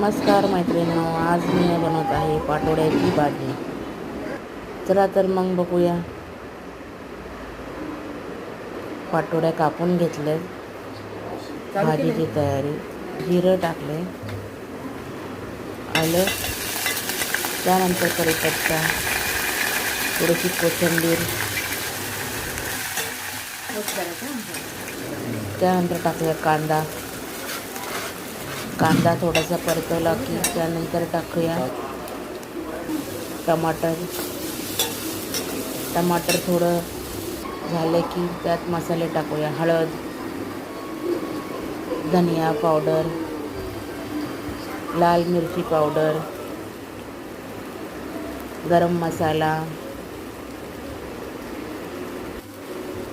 नमस्कार मैत्रिणींनो आज मी बनवत आहे पाटोड्याची भाजी. चला तर मग बघूया. पाटोड्या कापून घेतले. भाजीची तयारी. जिरं टाकले. आलं. त्यानंतर कढीपत्ता. थोडीशी कोथिंबीर. त्यानंतर टाकूया कांदा. कांदा थोडासा परतवला की त्यानंतर टाकूया टमाटर. टमाटर थोडं झालं की त्यात मसाले टाकूया. हळद धनिया पावडर लाल मिरची पावडर गरम मसाला.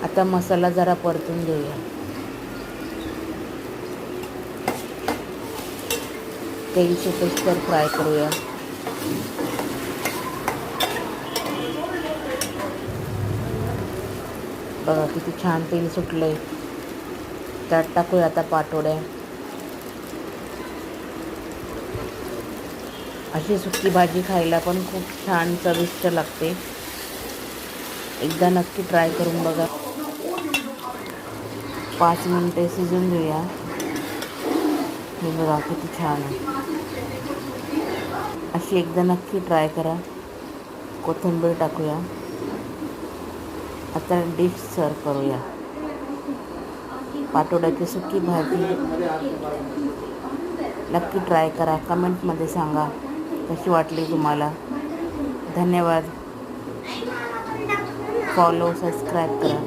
आता मसाला जरा परतून घेऊया. तेल सुटेस तर फ्राय करूया. बघा किती छान तेल सुटलंय. त्यात टाकूया आता पाटोड्या. अशी सुकी भाजी खायला पण खूप छान चविष्ट लागते. एकदा नक्की ट्राय करून बघा. पाच मिनटे शिजून घेऊया. हे बघा किती छान आहे. अशी एकदा नक्की ट्राय करा. कोथिंबीर टाकूया. आता डिश सर्व करूया. पाटोड्याची सुकी भाजी. नक्की ट्राय करा. कमेंटमध्ये सांगा कशी वाटली तुम्हाला. धन्यवाद. फॉलो सबस्क्राईब करा.